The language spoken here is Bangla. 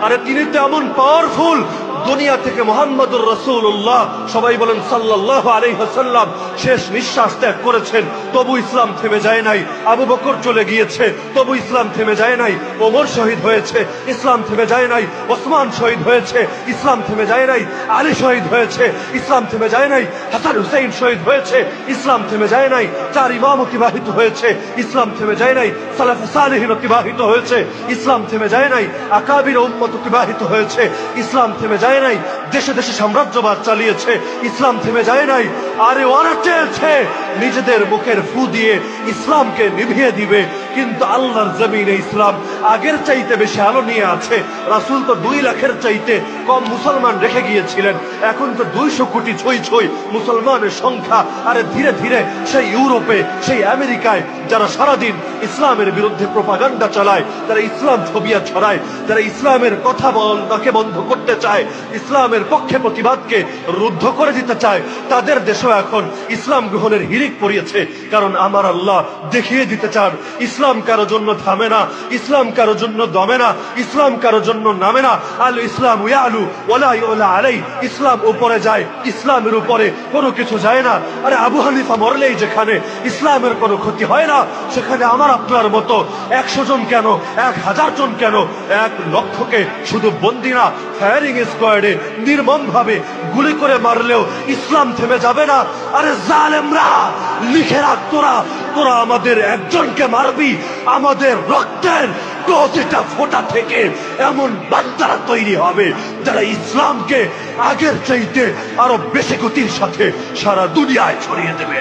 আরে তিনি তো এমন পাওয়ারফুল দুনিয়া থেকে মোহাম্মদুর রসুল্লাহ সবাই বলেন সাল্লাহ আলহাসাল্লাম শেষ নিঃশ্বাস ত্যাগ করেছেন, তবু ইসলাম থেমে যায় নাই। আবু বকর চলে গিয়েছে, তবু ইসলাম থেমে যায় নাই। ওমর শহীদ হয়েছে, ইসলাম থেমে যায় নাই। ওসমান শহীদ হয়েছে, ইসলাম থেমে যায় নাই। আলী শহীদ হয়েছে, ইসলাম থেমে যায় নাই। হাসান হুসেইন শহীদ হয়েছে, ইসলাম থেমে যায় নাই। চার ইমাম অতিবাহিত হয়েছে, ইসলাম থেমে যায় নাই। সালাফ সালেহীন অতিবাহিত হয়েছে, ইসলাম থেমে যায় নাই। আকাবির উম্মত অতিবাহিত হয়েছে, ইসলাম থেমে যায় নাই। দেশে দেশে সাম্রাজ্যবাদ চালিয়েছে, ইসলাম থেমে যায় নাই, আরে ওরা চেয়েছে নিজেদের মুখের ফু দিয়ে ইসলামকে নিভিয়ে দিবে, কিন্তু আল্লাহর জমিনে ইসলাম আগের চাইতে বেশি আলো নিয়ে আছে। রাসুল তো দুই লাখের চাইতে কম মুসলমান রেখে গিয়েছিলেন। এখন তো দুইশো কোটি ছই ছই মুসলমানের সংখ্যা। আরে ধীরে ধীরে সেই ইউরোপে, সেই আমেরিকায়, যারা সারাদিন ইসলামের বিরুদ্ধে প্রপাগান্ডা চালায় যারা ইসলাম ছবিয়া ছড়ায় যারা ইসলামের কথা বলাকে বন্ধ করতে চায়, ইসলামের পক্ষে প্রতিবাদকে রুদ্ধ করে দিতে চায়। তাদের দেশও এখন ইসলাম গ্রহণের হিরিক পড়িয়েছে কারণ আমার আল্লাহ দেখিয়ে দিতে চান, ইসলাম কারও জন্য থামে না, ইসলাম কারও জন্য দমে না, ইসলাম কারও জন্য নামে না। আল ইসলাম ইয়ালু ওলা ইউলা আলাই। ইসলাম উপরে যায়, ইসলামের উপরে কোনো কিছু যায় না। আরে আবু হানিফা মরলেই যেখানে ইসলামের কোনো ক্ষতি হয় না, সেখানে আমার আপনার মতো একশো জন কেন, এক হাজার জন কেন, এক লক্ষকে শুধু বন্দি না ফায়ারিং স্কোয়াডে নির্মম ভাবে গুলি করে মারলেও ইসলাম থেমে যাবে না। আরে জালেমরা, লিখে রাখ তোরা তোরা আমাদের একজনকে মারবি, আমাদের রক্তের প্রতিটা ফোটা থেকে এমন বান্দারা তৈরি হবে যারা ইসলামকে আগের চাইতে আরও বেশি গতির সাথে সারা দুনিয়ায় ছড়িয়ে দেবে।